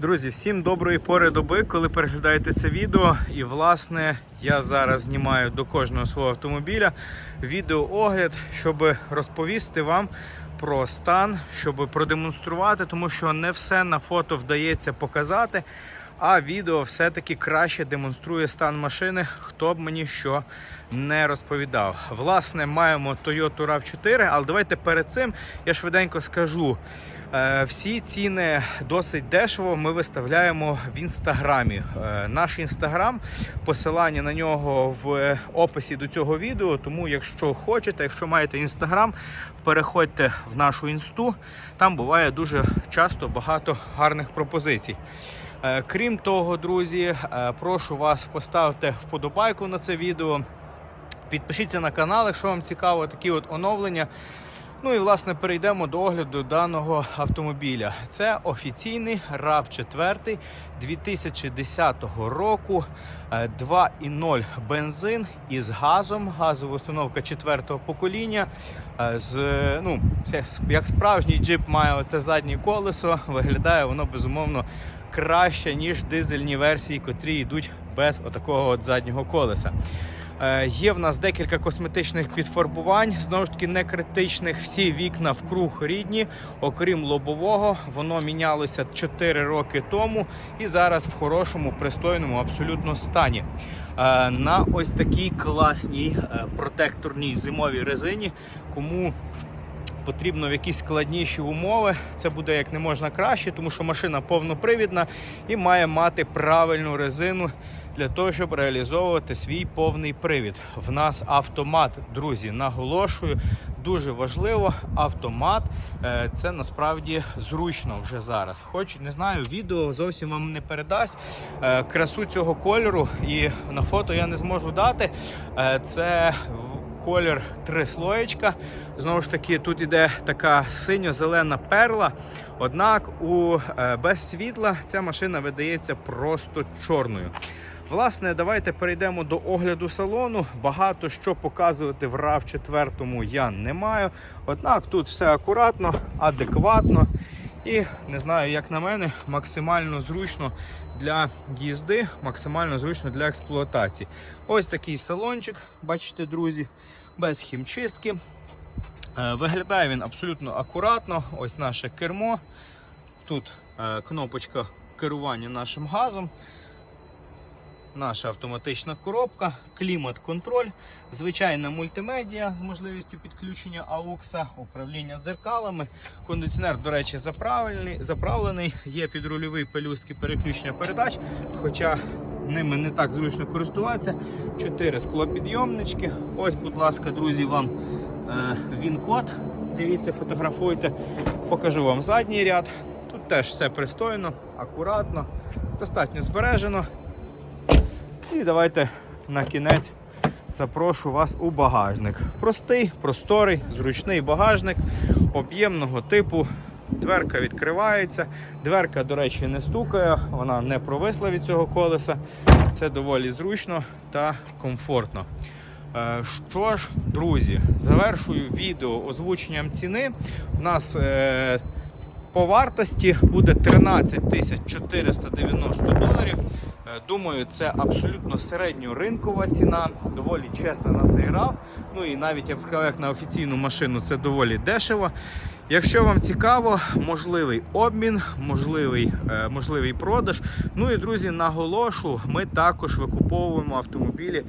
Друзі, всім доброї пори доби, коли переглядаєте це відео. І власне я зараз знімаю до кожного свого автомобіля відеоогляд, щоб розповісти вам про стан, щоб продемонструвати, тому що не все на фото вдається показати. А відео все-таки краще демонструє стан машини, хто б мені що не розповідав. Власне, маємо Toyota RAV4, але давайте перед цим я швиденько скажу. Е, Всі ціни досить дешево ми виставляємо в інстаграмі. Е, Наш інстаграм, посилання на нього в описі до цього відео. Тому, якщо хочете, якщо маєте інстаграм, переходьте в нашу інсту. Там буває дуже часто багато гарних пропозицій. Е, Крім того, друзі, е, прошу вас поставити вподобайку на це відео. Підпишіться на канал, якщо вам цікаво такі от оновлення. Ну і власне перейдемо до огляду даного автомобіля. Це офіційний rav 4 2010 року. е, 2,0 бензин із газом. Газова установка 4 покоління. Е, З, ну, як справжній джип має оце заднє колесо. Виглядає воно безумовно краще, ніж дизельні версії, котрі йдуть без отакого от заднього колеса. Е, Є в нас декілька косметичних підфарбувань, знову ж таки не критичних. Всі вікна вкруг рідні, окрім лобового, воно мінялося 4 роки тому і зараз в хорошому, пристойному абсолютно стані. Е, На ось такій класній е, протекторній зимовій резині, кому потрібно в якісь складніші умови. Це буде як не можна краще, тому що машина повнопривідна і має мати правильну резину для того, щоб реалізовувати свій повний привід. В нас автомат, друзі, наголошую. Дуже важливо, автомат е, це насправді зручно вже зараз. Хоч не знаю, відео зовсім вам не передасть е, красу цього кольору, і на фото я не зможу дати. Е, Це колір три слоєчка. Знову ж таки, тут іде така синьо-зелена перла. Однак у без світла ця машина видається просто чорною. Власне, давайте перейдемо до огляду салону. Багато що показувати в rav 4 я не маю. Однак тут все акуратно, адекватно і не знаю, як на мене, максимально зручно для їзди, максимально зручно для експлуатації. Ось такий салончик, бачите, друзі, без хімчистки. Е, Виглядає він абсолютно акуратно. Ось наше кермо. Тут е, кнопочка керування нашим газом. Наша автоматична коробка, клімат-контроль, звичайна мультимедіа з можливістю підключення AUX, управління дзеркалами. Кондиціонер, до речі, заправлений. Є підрульовий пелюстки переключення передач, хоча ними не так зручно користуватися. Чотири склопідйомнички. Ось, будь ласка, друзі, вам е, він-код. Дивіться, фотографуйте. Покажу вам задній ряд. Тут теж все пристойно, акуратно, достатньо збережено. І давайте на кінець запрошу вас у багажник. Простий, просторий, зручний багажник об'ємного типу. Дверка відкривається. Дверка, до речі, не стукає, вона не провисла від цього колеса. Це доволі зручно та комфортно. Е, Що ж, друзі, завершую відео озвученням ціни. У нас е, по вартості буде 13 тисяч 490 доларів. Думаю, це абсолютно середньоринкова ціна, доволі чесна на цей RAV. Ну і навіть я б сказав, як на офіційну машину це доволі дешево. Якщо вам цікаво, можливий обмін, можливий, е, можливий продаж. Ну і друзі, наголошу, ми також викуповуємо автомобілі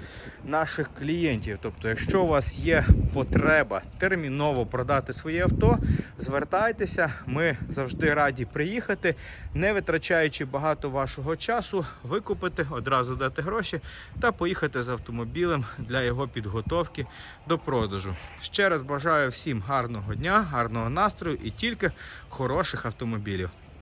наших клієнтів. Тобто, якщо у вас є потреба терміново продати своє авто, звертайтеся, ми завжди раді приїхати, не витрачаючи багато вашого часу, викупити, одразу дати гроші та поїхати з автомобілем для його підготовки до продажу. Ще раз бажаю всім гарного дня, гарного настрою і тільки хороших автомобілів.